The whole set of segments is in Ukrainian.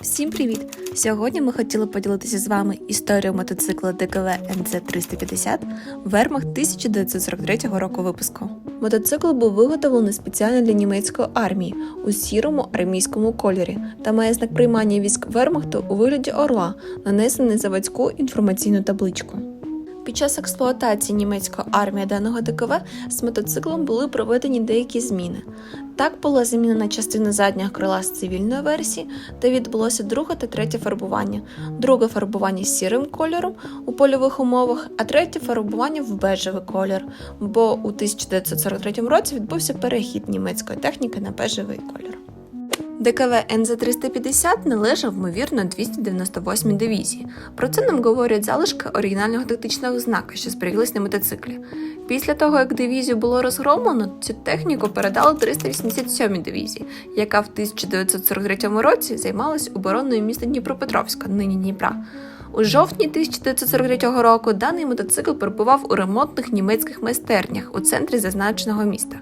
Всім привіт! Сьогодні ми хотіли поділитися з вами історією мотоцикла ДКВ НЦ350 Вермах 1943 року випуску. Мотоцикл був виготовлений спеціально для німецької армії у сірому армійському кольорі та має знак приймання військ Вермахту у вигляді орла, нанесений заводську інформаційну табличку. Під час експлуатації німецької армії даного ДКВ з мотоциклом були проведені деякі зміни. Так була замінена частина заднього крила з цивільної версії, та відбулося друге та третє фарбування. Друге фарбування сірим кольором у польових умовах, а третє фарбування в бежевий колір, бо у 1943 році відбувся перехід німецької техніки на бежевий колір. ДКВ НЗ-350 належав, ймовірно, 298 дивізії. Про це нам говорять залишки оригінального тактичного знака, що зберіглись на мотоциклі. Після того, як дивізію було розгромлено, цю техніку передали 387 дивізії, яка в 1943 році займалась обороною міста Дніпропетровська, нині Дніпра. У жовтні 1943 року даний мотоцикл перебував у ремонтних німецьких майстернях у центрі зазначеного міста.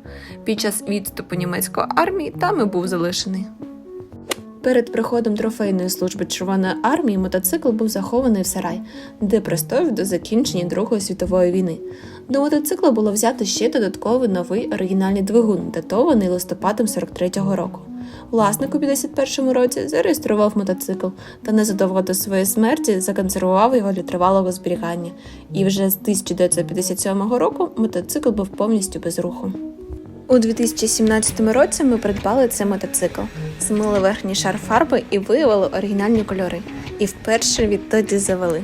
Під час відступу німецької армії там і був залишений. Перед приходом трофейної служби Червоної армії мотоцикл був захований в сарай, де простояв до закінчення Другої світової війни. До мотоцикла було взято ще додатковий новий оригінальний двигун, датований листопадом 43-го року. Власник у 51-му році зареєстрував мотоцикл та незадовго до своєї смерті законсервував його для тривалого зберігання. І вже з 1957 року мотоцикл був повністю без руху. У 2017 році ми придбали цей мотоцикл, змили верхній шар фарби і виявили оригінальні кольори. І вперше відтоді завели.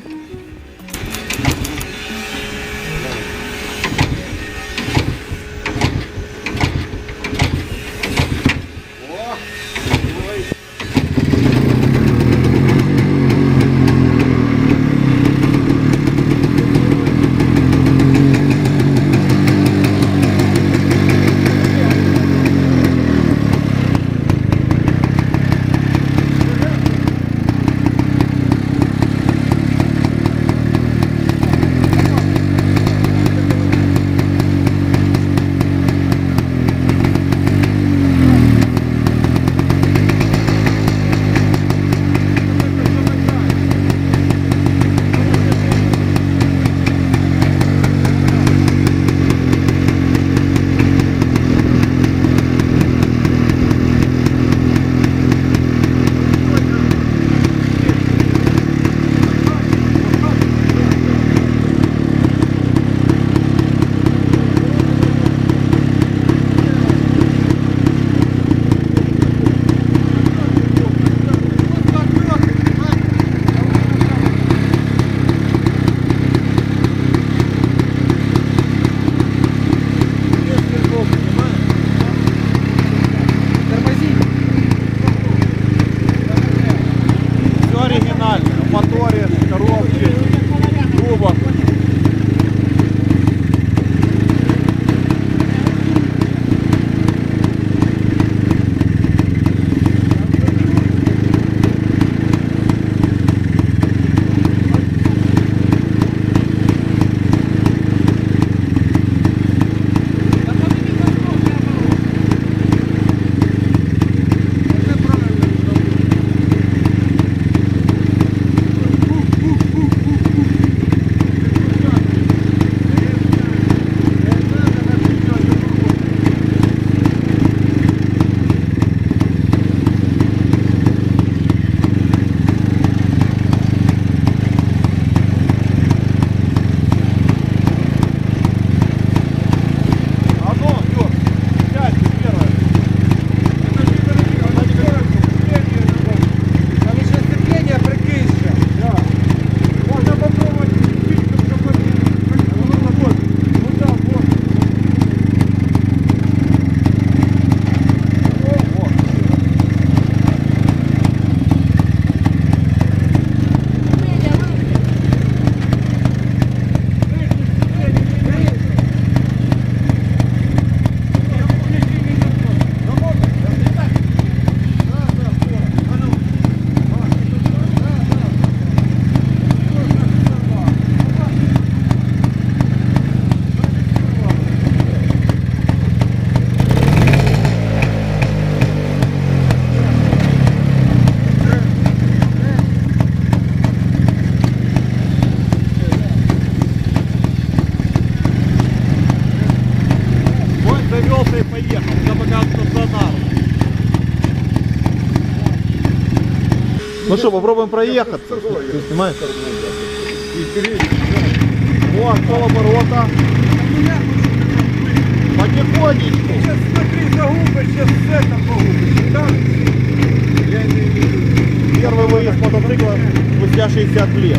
Ну что, попробуем проехаться. Ты снимаешь? Вот, полоборота. Потихонечку. Сейчас смотри, загубишь, сейчас все там погубишь. Первый выезд мотоцикла спустя 60 лет.